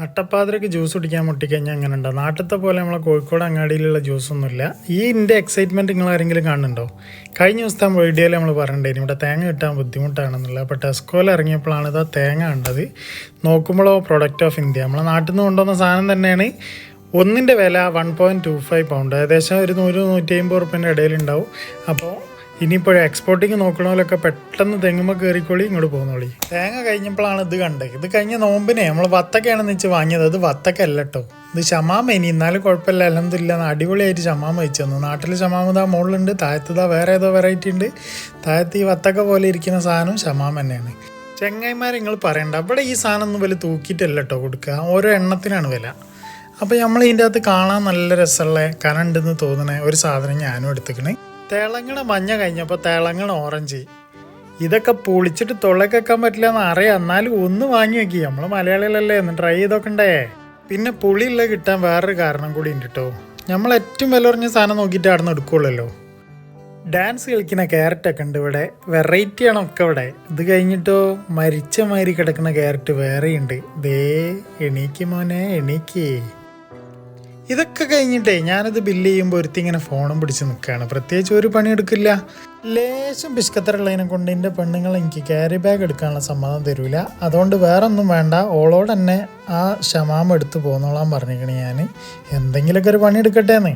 നട്ടപ്പാതിരക്ക് juice കുടിക്കാൻ മുട്ടിക്കഴിഞ്ഞാൽ അങ്ങനെ ഉണ്ടോ നാട്ടിലത്തെ പോലെ നമ്മളെ കോഴിക്കോട് അങ്ങാടിയിലുള്ള ജ്യൂസൊന്നുമില്ല ഈ എന്റെ എക്സൈറ്റ്മെന്റ് നിങ്ങൾ ആരെങ്കിലും കാണുന്നുണ്ടോ? കഴിഞ്ഞ ദിവസത്തെ വീഡിയോയിൽ നമ്മൾ പറഞ്ഞിട്ടുണ്ടായിരുന്നു ഇവിടെ തേങ്ങ കിട്ടാൻ ബുദ്ധിമുട്ടാണെന്നുള്ളത് അപ്പോൾ ടെസ്കോയിൽ ഇറങ്ങിയപ്പോഴാണ് ഇതാ തേങ്ങ കണ്ടത്. നോക്കുമ്പോഴോ പ്രൊഡക്റ്റ് ഓഫ് ഇന്ത്യ നമ്മളെ നാട്ടിൽ നിന്ന് കൊണ്ടുവന്ന സാധനം തന്നെയാണ്. ഒന്നിന്റെ വില one point two five pound ഏകദേശം ഒരു നൂറ് നൂറ്റി അമ്പത് റുപ്യന്റെ ഇടയിലുണ്ടാവും. അപ്പോൾ ഇനിയിപ്പോൾ എക്സ്പോർട്ടിങ് നോക്കണമല്ലൊക്കെ പെട്ടെന്ന് തെങ്ങുമ്പ കയറിക്കോളി ഇങ്ങോട്ട് പോകുന്നോളി തേങ്ങ കഴിഞ്ഞപ്പോഴാണ് ഇത് കണ്ടത് ഇത് കഴിഞ്ഞ നോമ്പിനെ നമ്മൾ വത്തക്കയാണെന്ന് വെച്ച് വാങ്ങിയത്. അത് വത്തക്കല്ല കേട്ടോ ഇത് ഷമാമ ഇനി എന്നാലും കുഴപ്പമില്ല. അല്ലെന്നില്ല അടിപൊളിയായിട്ട് ഷമാമ വെച്ച് തന്നു. നാട്ടിൽ ഷമാമ മുകളിലുണ്ട് താഴത്ത് വേറെ ഏതോ വെറൈറ്റി ഉണ്ട്. താഴത്ത് ഈ വത്തക്ക പോലെ ഇരിക്കുന്ന സാധനം ഷമാമ തന്നെയാണ്. ചെങ്ങായിമാർ നിങ്ങൾ പറയണ്ട. അവിടെ ഈ സാധനം ഒന്നും വില തൂക്കിയിട്ടല്ല കേട്ടോ കൊടുക്കുക ഓരോ എണ്ണത്തിനാണ് വില. അപ്പോൾ നമ്മൾ ഇതിന്റെ അകത്ത് കാണാൻ നല്ല രസമുള്ള കനണ്ടെന്ന് തോന്നുന്ന ഒരു സാധനം ഞാനും എടുത്തിക്കണേ. തിളങ്ങണ മഞ്ഞ കഴിഞ്ഞപ്പോൾ തിളങ്ങണ ഓറഞ്ച്. ഇതൊക്കെ പൊളിച്ചിട്ട് തൊള്ളക്കെക്കാൻ പറ്റില്ല എന്ന് അറിയാം. എന്നാലും ഒന്ന് വാങ്ങി വെക്കി നമ്മൾ മലയാളികളല്ലേ ഒന്ന് ട്രൈ ചെയ്തോക്കണ്ടേ? പിന്നെ പുളിയുള്ള കിട്ടാൻ വേറൊരു കാരണം കൂടി ഉണ്ട് കേട്ടോ നമ്മൾ ഏറ്റവും വില കുറഞ്ഞ സാധനം നോക്കിയിട്ട് അവിടെ നിന്ന് എടുക്കുള്ളല്ലോ. ഡാൻസ് കളിക്കുന്ന ക്യാരറ്റൊക്കെ ഉണ്ട് ഇവിടെ. വെറൈറ്റി ആണ് ഒക്കെ ഇവിടെ. ഇത് കഴിഞ്ഞിട്ടോ മരിച്ച മാതിരി കിടക്കുന്ന ക്യാരറ്റ് വേറെയുണ്ട്. ദേ എണീക്ക് മോനെ എണീക്ക്. ഇതൊക്കെ കഴിഞ്ഞിട്ടേ ഞാനത് ബില്ല് ചെയ്യുമ്പോൾ ഒരുത്തി ഇങ്ങനെ ഫോണും പിടിച്ച് നിൽക്കുകയാണ് പ്രത്യേകിച്ച് ഒരു പണി എടുക്കില്ല ലേശം പിഷ്കത്തറുള്ളതിനെ കൊണ്ട് എന്റെ പെണ്ണുങ്ങൾ എനിക്ക് ക്യാരി ബാഗ് എടുക്കാനുള്ള സമ്മതം തരൂല. അതുകൊണ്ട് വേറെ ഒന്നും വേണ്ട. ഓളോട് തന്നെ ആ ക്ഷമാമെടുത്ത് പോന്നോളാൻ പറഞ്ഞിരിക്കണേ ഞാൻ എന്തെങ്കിലുമൊക്കെ ഒരു പണി എടുക്കട്ടേന്ന്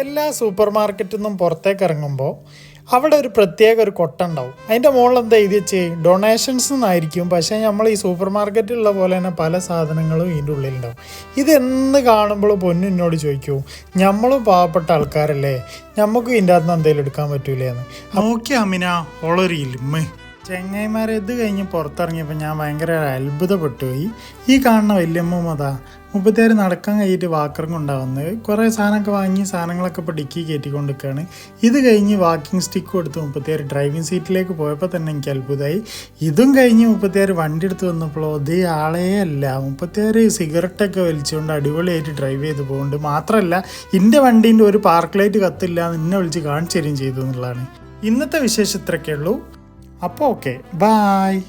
എല്ലാ സൂപ്പർ മാർക്കറ്റിൽ നിന്നും പുറത്തേക്ക് ഇറങ്ങുമ്പോൾ അവിടെ ഒരു പ്രത്യേക ഒരു കൊട്ട ഉണ്ടാവും അതിന്റെ മുകളിൽ എന്താ എഴുതി വെച്ച്? ഡൊണേഷൻസ് എന്നായിരിക്കും. പക്ഷേ നമ്മൾ ഈ സൂപ്പർ മാർക്കറ്റിലുള്ള പോലെ തന്നെ പല സാധനങ്ങളും ഇതിന്റെ ഉള്ളിലുണ്ടാവും. ഇതെന്ന് കാണുമ്പോൾ പൊന്നു എന്നോട് ചോദിക്കൂ നമ്മളും പാവപ്പെട്ട ആൾക്കാരല്ലേ? നമുക്കും ഇതിന്റെ അകത്ത് നിന്ന് എന്തെങ്കിലും എടുക്കാൻ പറ്റൂലേ എന്ന്? നോക്കി അമിന ഓളൊരിയില്ല ചെങ്ങൈമാരെ ഇത് കഴിഞ്ഞ് പുറത്തിറങ്ങിയപ്പോൾ ഞാൻ ഭയങ്കര അത്ഭുതപ്പെട്ടുപോയി ഈ കാണുന്ന വല്യമ്മ അതാ മുപ്പത്തിയാറ് നടക്കാൻ കഴിഞ്ഞിട്ട് വാക്കറും കൊണ്ടാവുന്നത് കുറേ സാധനമൊക്കെ വാങ്ങി സാധനങ്ങളൊക്കെ ഇപ്പോൾ ഡിക്കി കയറ്റിക്കൊണ്ട് ഇത് കഴിഞ്ഞ് വാക്കിംഗ് സ്റ്റിക്ക് കൊടുത്ത് മുപ്പത്തിയാറ് ഡ്രൈവിംഗ് സീറ്റിലേക്ക് പോയപ്പോൾ തന്നെ എനിക്ക് അത്ഭുതമായി. ഇതും കഴിഞ്ഞ് മുപ്പത്തിയാറ് വണ്ടി എടുത്ത് വന്നപ്പോഴോ അതേ ആളേ അല്ല. മുപ്പത്തിയാറ് സിഗരറ്റൊക്കെ വലിച്ചുകൊണ്ട് അടിപൊളിയായിട്ട് ഡ്രൈവ് ചെയ്ത് പോകുന്നുണ്ട് മാത്രമല്ല എന്റെ വണ്ടീന്റെ ഒരു പാർക്ക് ലൈറ്റ് കത്തില്ല എന്ന് എന്നെ വിളിച്ച് കാണിച്ചു തരികയും ചെയ്തു എന്നുള്ളതാണ്. ഇന്നത്തെ വിശേഷം ഇത്രയൊക്കെ ഉള്ളൂ അപ്പോൾ ഓക്കെ ബായ്